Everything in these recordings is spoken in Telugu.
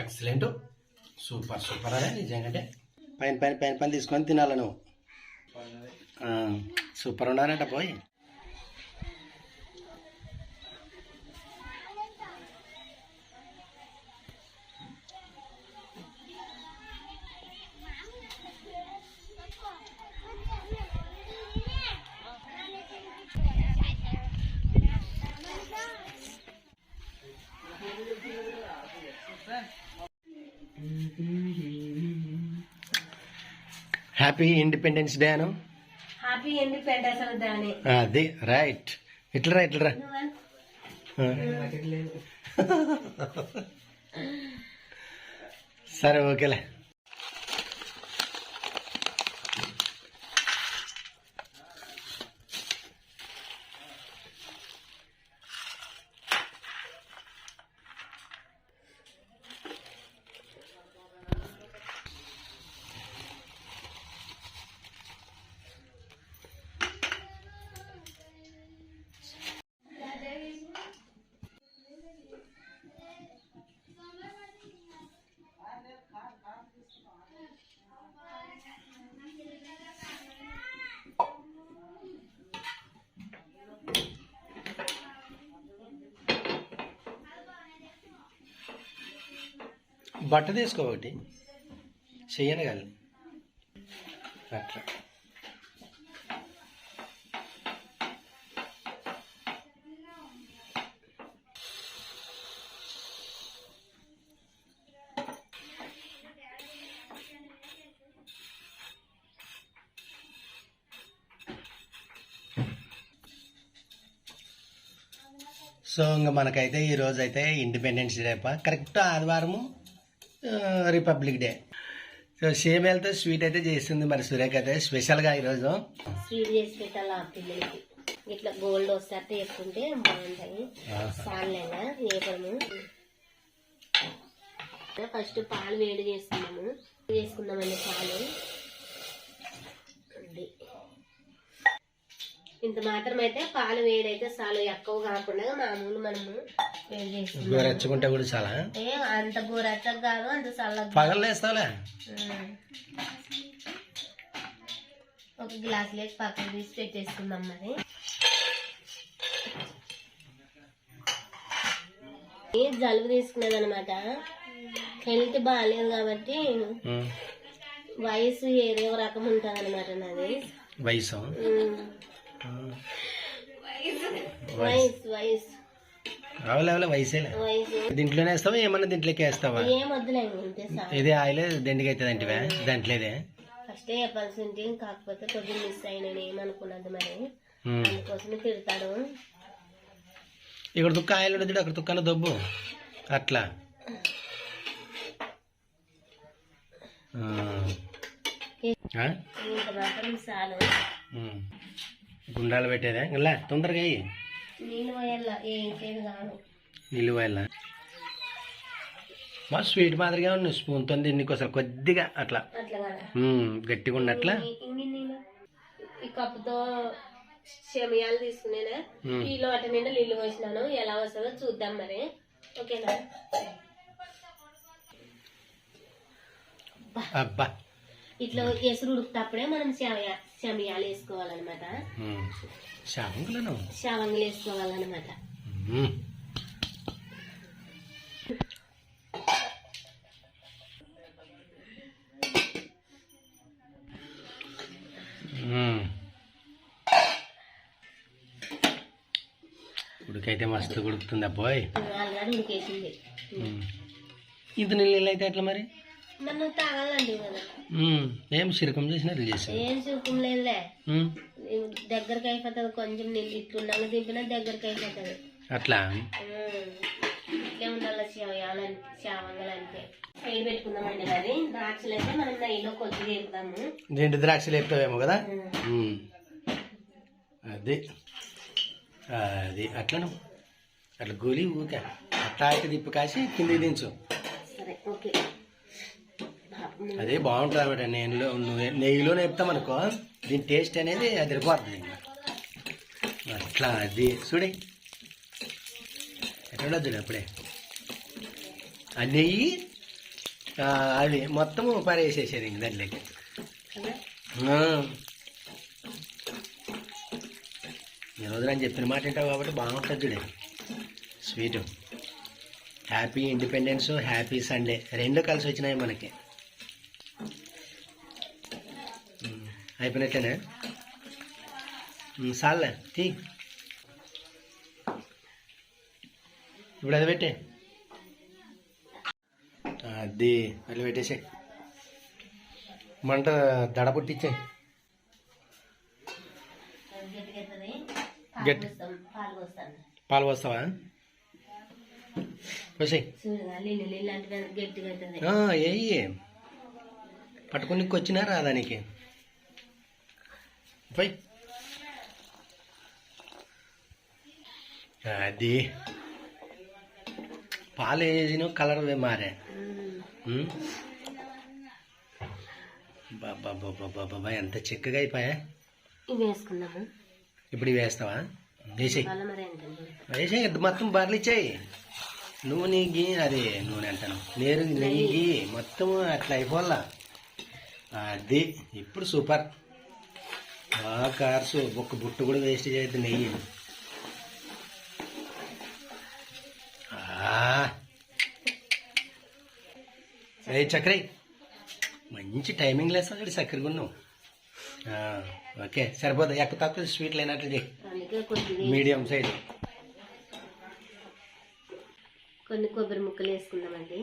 ఎక్సలెంట్. సూపర్ సూపర్ అదే నిజంగా పైన పైన పైన పైన తీసుకొని తినాలి నువ్వు. సూపర్ ఉండాలంట పోయి. హ్యాపీ ఇండిపెండెన్స్ డే అను హ్యాపీ ఇండిపెండెన్స్ దాని అది రైట్ ఇట్లరా ఇట్లరా. సరే ఓకేలే బట్ట తీసుకో ఒకటి. చెయ్యను కానీ అట్లా. సో ఇంకా మనకైతే ఈరోజు అయితే ఇండిపెండెన్స్ డే కరెక్ట్ ఆదివారము రిపబ్లిక్ డే సో సేమ్ వెళ్తే స్వీట్ అయితే చేస్తుంది మరి సురేఖ అయితే. స్పెషల్గా ఈరోజు. స్వీట్ చేసి పెట్టాలి పిల్లలకి. ఇట్లా గోల్డ్ వస్తే వేసుకుంటే బాగుంటాయి సాలేనా వేపము. ఫస్ట్ పాలు వేడి చేస్తున్నాము. చేసుకుందామండి పాలు అది. ఇంత మాత్రం అయితే పాలు వేడైతే చాలు ఎక్కువ కాకుండా మామూలు మనము గోరెచ్చుకుంటే కూడా చాలా. ఏ అంత గోరచ్చగా కాదు అంత చల్లగా. పగలు వేస్తావులే. ఉమ్. ఒక గ్లాస్ లేక పక్కన తీసి పెట్టేసుకుందాం మరి. జలుబు తీసుకున్నది అనమాట హెల్త్ బాగాలేదు కాబట్టి. వయసు ఏదో రకం ఉంటుంది అనమాట నాది. వయసు. వయసు. వయసు రావులే అవలే వయసేలే. వయసు. దీంట్లోనే వేస్తావా? ఏమన్నా దీంట్లోకి వేస్తావా? ఇది ఆయిల్ దండిగా అవుతుంది అంటే దాంట్లోదే? ఫస్టే చెప్పాల్సి ఉంటే కాకపోతే కొద్దిగా మిస్ అయినా ఏమనుకున్నది మరి. అందుకోసమే తిడతాడు ఇక్కడ దుక్క ఆయిల్ ఉండదు అక్కడ దుక్కన దొబ్బు. అట్లా? ఇంత మాత్రం చాలు. గుండాలు పెట్టేదా? ఇలా తొందరగా అయ్యి మా స్వీట్ మాదిరిగా ఉంది స్పూన్తో దీనికి కొద్దిగా అట్లా. గట్టిగా ఉన్నట్లా. కప్పుతో శమియాలు తీసుకునేనా. ఈ లోట నిండా నీళ్ళు పోసినాను. ఎలా వస్తుందో చూద్దాం మరి. ఓకేనా? అబ్బా. ఇట్లా ఎసురు ఉడుకుతప్పుడే మనం శమయా శమియాలు వేసుకోవాలన్నమాట. శావంగులను శవంగులు వేసుకోవాలన్నమాట. ఉమ్. ఉడికైతే మస్తు ఉడుకుతుంది ఉమ్. ఇంత నీళ్ళు అయితే ఎట్లా మరి మనం తాగాలండి కదా. ఏం సిరకం చేసినట్లు చేసావు ఏం సుఖం లేదులే. దగ్గరకు అయిపోతుంది కొంచెం నీళ్ళు ఇట్లుండగా దింపినా దగ్గరకు అయిపోతుంది. అట్లా? ఇట్లే ఉండాలి సైడ్ పెట్టుకుందామండి అది ద్రాక్షలు అయితే మనం నెయ్యిలో కొద్దిగా వేపుదాము రెండు ద్రాక్షలు వేపుతావేమో కదా. అది. అది అట్లను. అట్లా గోలి ఊక అట్లా అయితే తిప్పి కాసి కిందికి దించు. అదే బాగుంటుంది అనమాట నేనులో నెయ్యిలో నేపుతాం అనుకో దీని టేస్ట్ అనేది అది రిపోతుంది అట్లా అది చూడి. చూడు అప్పుడే. ఆ నెయ్యి అది మొత్తం మొత్తము పరేసేసేది ఇంక దాంట్లోకి. ఈ రోజు నేను చెప్పిన మాట ఏంటో కాబట్టి బాగుంటుంది చూడే. Sweet. Happy independence happy Sunday. రెండు కలిసి వచ్చినాయి మనకి. అయిపోయినట్లేనా? చాలే తీ. ఇప్పుడు అది పెట్టే. అది మళ్ళీ పెట్టేసే మంట దడ అది అవుతుంది గట్టి. పాలు పోస్తావా? ఏయి. పట్టుకుని వచ్చినారా దానికి? పోయి అది. పాలు వేసిన కలర్ మారే. బాబా బాబా బాబా ఎంత చిక్కగా అయిపోయా? వేసుకుందాము. ఇప్పుడు వేస్తావా? వేసేయి. వేసేయి మొత్తం బర్లిచ్చాయి నూనె గీ అది నూనె అంటాను. నేరు నెయ్యి మొత్తం అట్లా అయిపోవాలా. అది ఇప్పుడు సూపర్. బాగా కార్సు ఒక్క బుట్టు కూడా వేస్ట్ చేయద్దు నెయ్యి. ఏ చక్రయ్ మంచి టైమింగ్ లేస్తా ఇక్కడ చక్కెర కొన్నావు. ఆ, ఓకే సరిపోతుంది ఎక్కువ తక్కువ స్వీట్ లేనట్లు చేయి. మీడియం సైజ్ కొన్ని కొబ్బరి ముక్కలు వేసుకుందామండి.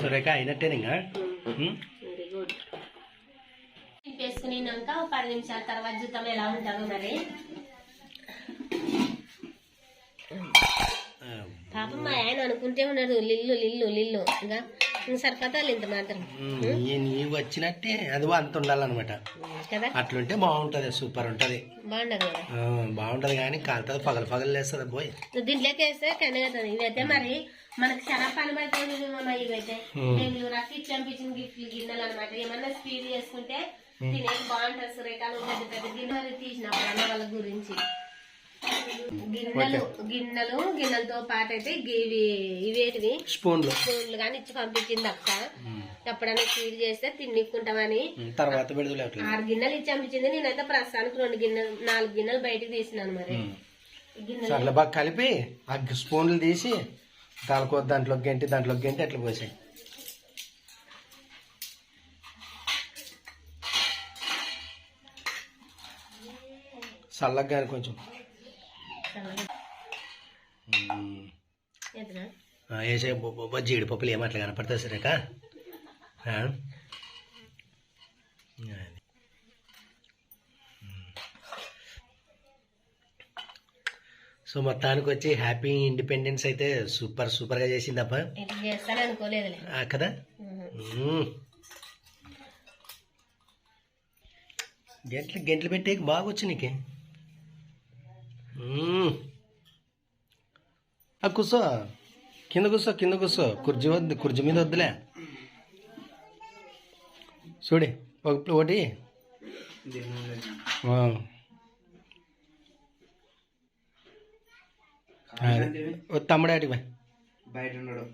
సురేఖ అయినట్టే ఇంకా మ్మ్. వెరీ గుడ్ వేసుకున్నాక ఒక పది నిమిషాల తర్వాత చూద్దాం ఎలా ఉంటుందో మరి. పాపం మా ఆయన అనుకుంటే ఉన్నాడు లిల్లు లిల్లు లిల్లు. ఇంకా సరిపోతాలి ఇంత మాత్రం. నీవు వచ్చినట్టే అది అంత ఉండాలన్నమాట. కదా? అట్లుంటే బాగుంటుంది సూపర్ ఉంటుంది. ఆ, బాగుంటుంది కానీ కాలుతుంది పగలు పగలు లేస్తుంది పోయి. దీంట్లోకి వేస్తే కనగతుంది. ఇవైతే మరి మనకి చాలా పని పడుతుంది ఇవైతే Hmm. మేము రక్కి చంపించిన గిఫ్ట్లు గిన్నెలు అనమాట ఏమన్నా స్వీట్ చేసుకుంటే తినేది బాగుంటుంది సురేఖలు పెద్ద పెద్ద గిన్నెలు తీసినప్పుడు అన్న వాళ్ళ గురించి. గిన్నెలు గిన్నెలు గిన్నెలతో పాటు అయితే ఇవి ఇవేటివి. స్పూన్లు. స్పూన్లు కానీ ఇచ్చి పంపించింది అక్క. ఎప్పుడైనా స్వీట్ చేస్తే తిన్నిక్కుంటామని. తర్వాత ఆరు గిన్నెలు ఇచ్చి పంపించింది. నేనైతే ప్రస్తుతానికి రెండు గిన్నెలు నాలుగు గిన్నెలు బయటకు తీసినాను మరి. గిన్నెలు బాగా కలిపి ఆ స్పూన్లు తీసి దానికో దాంట్లో గంటి దాంట్లో గంటి అట్లా పోసాయి. చల్లగా కొంచెం. వేసే జీడిపప్పులు ఏమట్లా కనపడతాయి సరేక. మ్మ్. సో మొత్తానికి వచ్చి హ్యాపీ ఇండిపెండెన్స్ అయితే సూపర్ సూపర్గా చేసిందప్ప. కదా. గంటలు గంటలు పెట్టి బాగా వచ్చి నీకు. కూర్చో. కింద కూర్చో కింద కూర్చో. కుర్జీ వద్దు కుర్జీ మీద వద్దులే. చూడి ఒక ఒకటి. తమ్ముడు పోయి. బయట ఉన్నాడు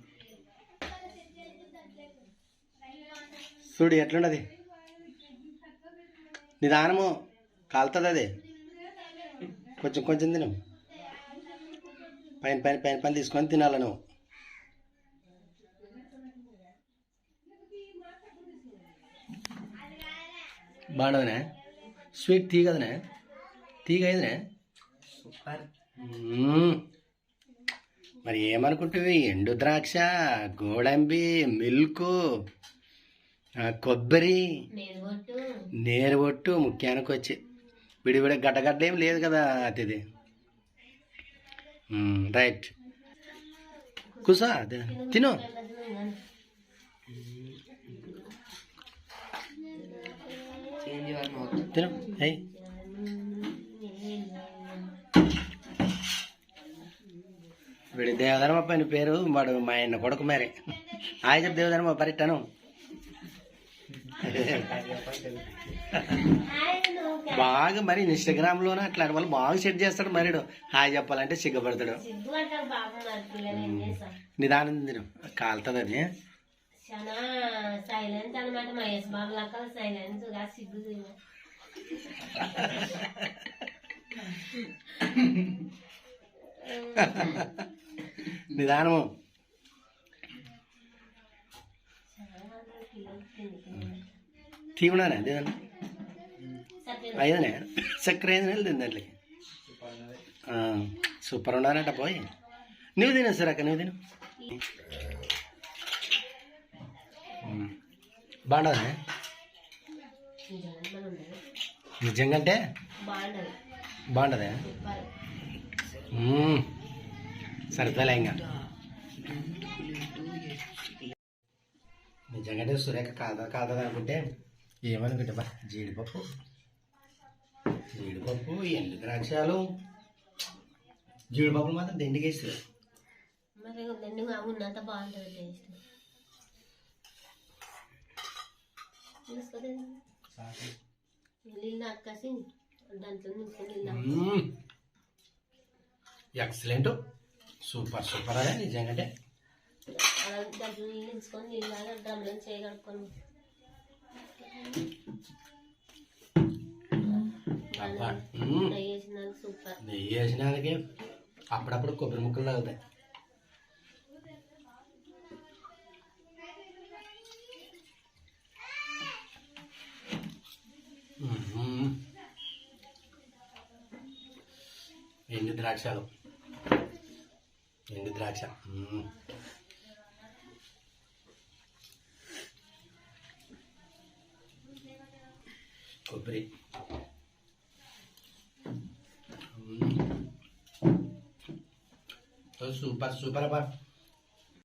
చూడు ఎట్లుండది? నిదానము కాలుతుంది అది కొంచెం కొంచెం తిను. పైన పైన పైన పైన తీసుకొని తినాలి నువ్వు. బాగుండదునే స్వీట్ తీగదనే తీగ అయిందనే సూపర్. మరి ఏమనుకుంటుంది ఎండు ద్రాక్ష గోడంబి మిల్క్ కొబ్బరి నేను కొట్టు నేరు ఒట్టు ముఖ్యానికి వచ్చి విడివిడ గడ్డగడ్డ ఏం లేదు కదా అతిది రైట్. కుసా తిను. తిను అయ్యి దేవధర్మ పని పేరు వాడు మా ఆయన కొడుకు మరి. ఆయన దేవధర్మ పరిట్టను బాగా మరి ఇన్స్టాగ్రామ్లోనే? అట్లా వాళ్ళు బాగా సెట్ చేస్తాడు మరి హాయ్ చెప్పాలంటే సిగ్గుపడతాడు. నిదానం తిను. కాలుతుంది అది. అనమాట మహేష్ బాబు సిగ్గు నిదానము. తీవునానే అదేదండి సత్యం చక్కెర ఐదు నెలలు తింది దాంట్లోకి సూపర్ ఉన్నారట పోయి నువ్వు తిను సార్ అక్క నువ్వు తిను బాగుండదా నిజంగా అంటే బాగుండదా సూపర్ సరిపోలే ఇంకా నిజంగానే సురేఖ కాదా కాదా అనుకుంటే ఏమనుకుంటే బా జీడిపప్పు. జీడిపప్పు ఎండు ద్రాక్షాలు. జీడిపప్పు మాత్రం దండిగా వేస్తారు మరి రెండు ఉన్నంత బాగుంటుంది టేస్ట్. ఎక్సలెంట్. సూపర్ సూపర్ అదే నిజంగా దాంట్లో నీళ్ళు నించుకొని నీళ్ళు డ్రమ్లో చేయగలుపుకొని. నెయ్యి వేసినానికి అప్పుడప్పుడు కొబ్బరి ముక్కలు తగ్గుతాయి మ్మ్. ఎండు ద్రాక్షలు. ఎండు ద్రాక్ష. మ్మ్. కొబ్బరి మ్మ్. సూపర్ సూపర్ అబ్బా